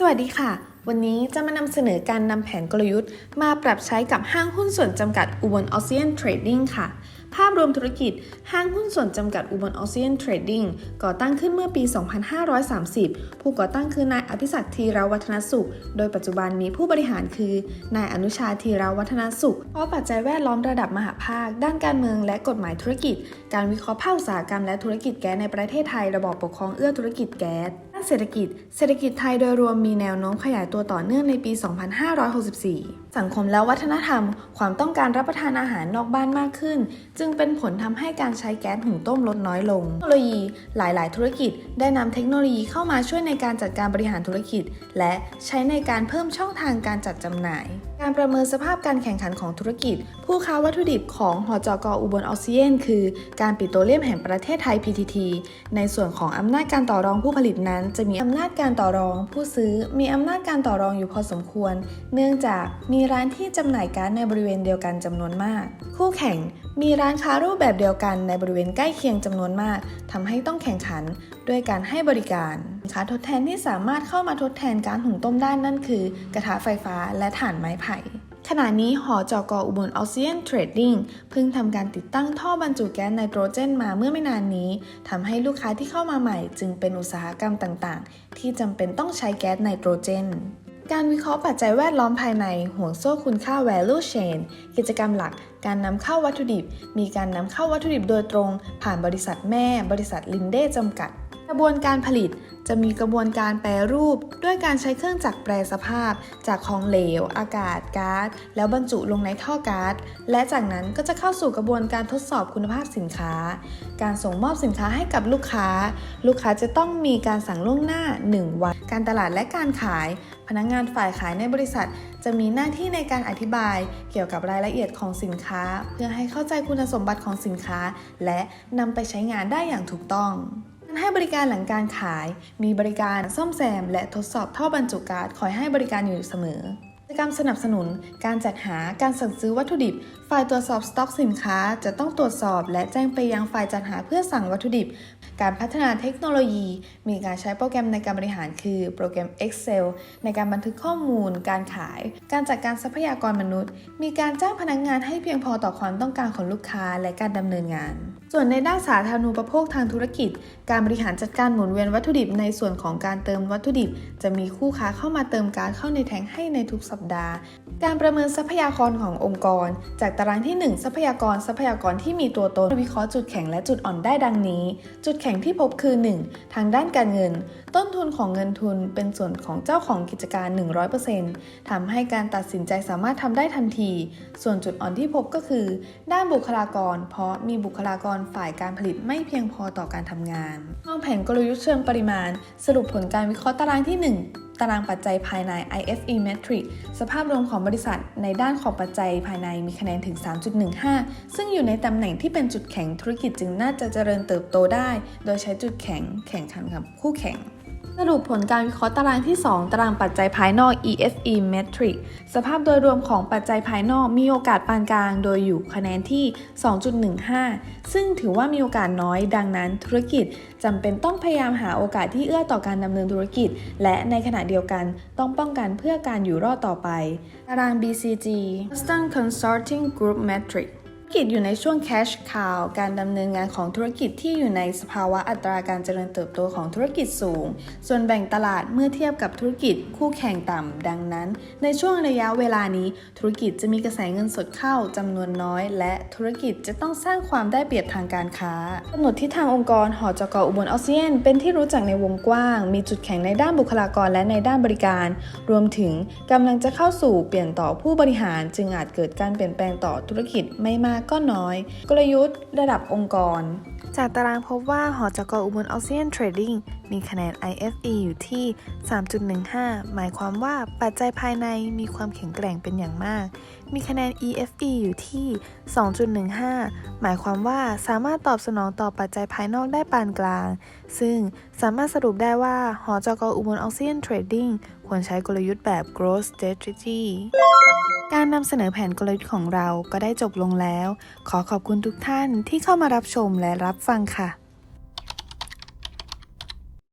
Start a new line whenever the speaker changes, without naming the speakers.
สวัสดีค่ะ วันนี้จะมานำเสนอการนำแผนกลยุทธ์ มาปรับใช้กับห้างหุ้นส่วนจำกัดอุบลออเซียนเทรดดิ้งค่ะ ภาพรวมธุรกิจ ห้างหุ้นส่วนจำกัดอุบลออเซียนเทรดดิ้งก่อตั้งขึ้นเมื่อปี 2530 ผู้ก่อตั้งคือนายอภิศักดิ์ธีรวัฒนสุข โดยปัจจุบันมีผู้บริหารคือนายอนุชาธีรวัฒนสุข เพราะปัจจัยแวดล้อมระดับมหาภาค ด้านการเมืองและกฎหมายธุรกิจ การวิเคราะห์ภาคอุตสาหกรรมและธุรกิจแก๊สในประเทศไทยระบอบปกครองเอื้อธุรกิจแก๊สด้านเศรษฐกิจ เศรษฐกิจไทยโดยรวมมีแนวโน้มขยายตัวต่อเนื่องในปี 2564 สังคมและวัฒนธรรม ความต้องการรับประทานอาหารนอกบ้านมากขึ้นจึงเป็นผลทำให้การใช้แก๊สหุงต้มลดน้อยลง เทคโนโลยีหลาย ๆ ธุรกิจได้นำเทคโนโลยีเข้ามาช่วยในการจัดการบริหารธุรกิจ และใช้ในการเพิ่มช่องทางการจัดจำหน่าย การประเมินสภาพการแข่งขันของธุรกิจ ผู้ค้าวัตถุดิบของหอจกอุบลออเซียนคือ การปิโตรเลียมแห่งประเทศไทย PTT ในส่วนของอำนาจการต่อรองผู้ผลิตนั้น จะมีอำนาจการต่อรอง ผู้ซื้อมีอำนาจการต่อรองอยู่พอสมควร เนื่องจากมีร้านที่จำหน่ายก๊าซในบริเวณเดียวกันจำนวนมาก คู่แข่งมีร้านค้ารูปแบบเดียวกันในบริเวณใกล้เคียงจำนวนมาก ทำให้ต้องแข่งขันด้วยการให้บริการสินค้าทดแทนที่สามารถเข้ามาทดแทนการหุงต้มได้นั่นคือ กระทะไฟฟ้าและถ่านไม้ไผ่ขณะนี้หอจกอุบลออเซียนเทรดดิ้งเพิ่งทำการติดตั้งท่อบรรจุแก๊สไนโตรเจนมาเมื่อไม่นานนี้ทำให้ลูกค้าที่เข้ามาใหม่ จึงเป็นอุตสาหกรรมต่าง ๆ ที่จำเป็นต้องใช้แก๊สไนโตรเจน การวิเคราะห์ปัจจัยแวดล้อมภายในห่วงโซ่คุณค่า value chain กิจกรรมหลัก การนำเข้าวัตถุดิบ มีการนำเข้าวัตถุดิบโดยตรง ผ่านบริษัทแม่ บริษัทลินเด้จำกัด กระบวนการผลิตจะมีกระบวนการแปรรูป ด้วยการใช้เครื่องจักรแปรสภาพ จากของเหลว อากาศก๊าซแล้วบรรจุลงในท่อก๊าซและจากนั้นก็จะเข้าสู่กระบวนการทดสอบคุณภาพสินค้า การส่งมอบสินค้าให้กับลูกค้า ลูกค้าจะต้องมีการสั่งล่วงหน้า 1 วัน การตลาดและการขาย พนักงานฝ่ายขายในบริษัท จะมีหน้าที่ในการอธิบาย เกี่ยวกับรายละเอียดของสินค้า เพื่อให้เข้าใจคุณสมบัติของสินค้า และนำไปใช้งานได้อย่างถูกต้องการให้บริการหลังการขาย มีบริการซ่อมแซม และทดสอบท่อบรรจุก๊าซคอยให้บริการอยู่เสมอ กรรมสนับสนุน การจัดหาการสั่งซื้อวัตถุดิบ ฝ่ายตรวจสอบสต็อกสินค้า จะต้องตรวจสอบและแจ้งไปยังฝ่ายจัดหาเพื่อสั่งวัตถุดิบ การพัฒนาเทคโนโลยี มีการใช้โปรแกรมในการบริหารคือโปรแกรม Excel ในการบันทึกข้อมูล การขาย การจัดการทรัพยากรมนุษย์ มีการจ้างพนักงานให้เพียงพอต่อความต้องการของลูกค้าและการดำเนินงานส่วนในด้านสาธารณูปโภคทางธุรกิจ การบริหารจัดการหมุนเวียนวัตถุดิบในส่วนของการเติมวัตถุดิบ จะมีคู่ค้าเข้ามาเติมการเข้าในแทงให้ในทุกสัปดาห์ การประเมินทรัพยากรขององค์กร จากตารางที่ 1 ทรัพยากรทรัพยากรที่มีตัวตนวิเคราะห์จุดแข็งและจุดอ่อนได้ดังนี้ จุดแข็งที่พบคือ 1. ทางด้านการเงิน ต้นทุนของเงินทุนเป็นส่วนของเจ้าของกิจการ 100%ทำให้การตัดสินใจสามารถทำได้ทันที ส่วนจุดอ่อนที่พบก็คือ ด้านบุคลากร เพราะมีบุคลากรฝ่ายการผลิตไม่เพียงพอต่อการทำงานวางแผนกลยุทธ์เชิงปริมาณ สรุปผลการวิเคราะห์ตารางที่ 1 ตารางปัจจัยภายใน IFE Metric สภาพรวมของบริษัทในด้านของปัจจัยภายในมีคะแนนถึง 3.15 ซึ่งอยู่ในตำแหน่งที่เป็นจุดแข็งธุรกิจจึงน่าจะเจริญเติบโตได้ โดยใช้จุดแข็งแข่งขันกับคู่แข่ง สรุปผลการวิเคราะห์ตารางที่ 2 ตารางปัจจัยภายนอก EFE Metric สภาพโดยรวมของปัจจัยภายนอกมีโอกาสปานกลาง โดยอยู่คะแนนที่ 2.15 ซึ่งถือว่ามีโอกาสน้อย ดังนั้นธุรกิจจำเป็นต้องพยายามหาโอกาสที่เอื้อต่อการดำเนินธุรกิจ และในขณะเดียวกันต้องป้องกันเพื่อการอยู่รอดต่อไป ตาราง BCG Boston Consulting Group Metric กิจอยู่ในช่วง cash cow การดำเนินงานของธุรกิจที่อยู่ในสภาวะอัตราการเจริญเติบโตของธุรกิจสูง ส่วนแบ่งตลาดเมื่อเทียบกับธุรกิจคู่แข่งต่ำ ดังนั้น ในช่วงระยะเวลานี้ ธุรกิจจะมีกระแสเงินสดเข้าจำนวนน้อย และธุรกิจจะต้องสร้างความได้เปรียบทางการค้ากำหนดทิศทางองค์กรหอจกอุบลออเซียน เป็นที่รู้จักในวงกว้าง มีจุดแข็งในด้านบุคลากรและในด้านบริการ รวมถึงกำลังจะเข้าสู่เปลี่ยนต่อผู้บริหาร จึงอาจเกิดการเปลี่ยนแปลงต่อธุรกิจไม่มากก็น้อย กลยุทธ์ ระดับองค์กร จากตารางพบว่าหอจกอุบลออเซียนเทรดดิ้งมีคะแนน IFE อยู่ที่ 3.15 หมายความว่าปัจจัยภายในมีความแข็งแกร่งเป็นอย่างมาก มีคะแนน EFE อยู่ที่ 2.15 หมายความว่าสามารถตอบสนองต่อปัจจัยภายนอกได้ปานกลาง ซึ่งสามารถสรุปได้ว่าหอจกอุบลออเซียนเทรดดิ้ง ควรใช้กลยุทธ์แบบ growth strategy การนำเสนอแผนกลยุทธ์ของเราก็ได้จบลงแล้ว ขอขอบคุณทุกท่านที่เข้ามารับชมและรับฟังค่ะ